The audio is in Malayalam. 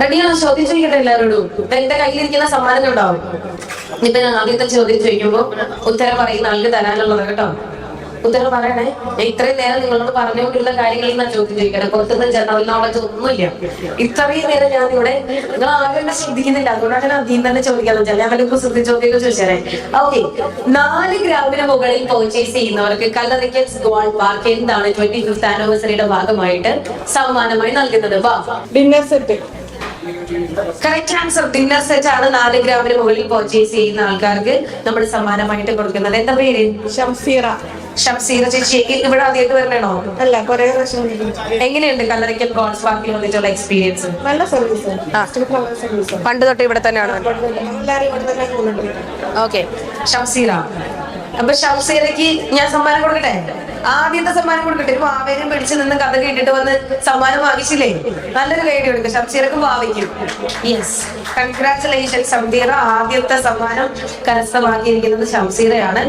റെഡിയാണോ? ചോദ്യം ചോദിക്കട്ടെ എല്ലാവരോടും. എന്റെ കയ്യിലിരിക്കുന്ന സമ്മാനം ഉണ്ടാവും. ഇപ്പൊ ഞാൻ ആദ്യത്തെ ചോദ്യം ചോദിക്കുമ്പോ ഉത്തരം പറയുന്ന ആൾക്ക് തരാനുള്ളത് കേട്ടോ. ഉത്തരം പറയണേ. ഇത്രയും നേരം നിങ്ങളോട് പറഞ്ഞുകൊണ്ടിരുന്ന കാര്യങ്ങളിൽ ഞാൻ ചോദ്യം ചോദിക്കണം. പുറത്തുനിന്ന് ജനറൽ നോളജ് ഒന്നുമില്ല ഇത്രയും നേരം ഞാൻ ഇവിടെ നിങ്ങൾ ആരും ശ്രദ്ധിക്കുന്നില്ല അതുകൊണ്ടാണ് ഞാൻ ആദ്യം തന്നെ ചോദിക്കാന്ന് വെച്ചാൽ ഞാൻ വല്ല ശ്രദ്ധിച്ച് ചോദ്യമൊക്കെ ചോദിച്ചേ ഓക്കെ നാല് ഗ്രാമിന് മുകളിൽ പർച്ചേസ് ചെയ്യുന്നവർക്ക് കല്ലറിക്കൽസ് ഗോൾഡ് പാർക്ക് എന്താണ് ട്വന്റി ഫിഫ്ത് ആനിവേഴ്സറിയുടെ ഭാഗമായിട്ട് സമ്മാനമായി നൽകുന്നത്? വാ. Dinner set correct answer dinner set ആണ്. നാല് ഗ്രാമിന് മുകളിൽ പർച്ചേസ് ചെയ്യുന്ന ആൾക്കാർക്ക് നമ്മൾ സമ്മാനമായിട്ട് കൊടുക്കുന്നത്. എന്താ പേര്? ഷംസീറ. ഷംസീറ ചേച്ചി ഇവിടെ ആദ്യമായിട്ട് വരണോ അല്ല കൊറേ. എങ്ങനെയുണ്ട് കല്ലറിക്കൽ ഗോൾസ് പാർക്കിൽ വന്നിട്ടുള്ള എക്സ്പീരിയൻസ് നല്ല സർവീസ് പണ്ട് തൊട്ട് ഇവിടെ തന്നെയാണ്? ഓക്കെ ഷംസീറ അപ്പൊ ഷംസീറയ്ക്ക് ഞാൻ സമ്മാനം കൊടുക്കട്ടെ? ആദ്യത്തെ സമ്മാനം കൊടുക്കട്ടെ? ഒരു വാവേനും പിടിച്ചു നിന്ന് കഥ കേട്ടിട്ട് വന്ന് സമ്മാനം വാങ്ങിച്ചില്ലേ? നല്ലൊരു കൈഡി കൊടുക്കും. ഷംസീറക്കും വാവിക്കും യെസ് കൺഗ്രാറ്റുലേഷൻ സംതീറ ആദ്യത്തെ സമ്മാനം കരസ്ഥമാക്കിയിരിക്കുന്നത് ഷംസീറയാണ്.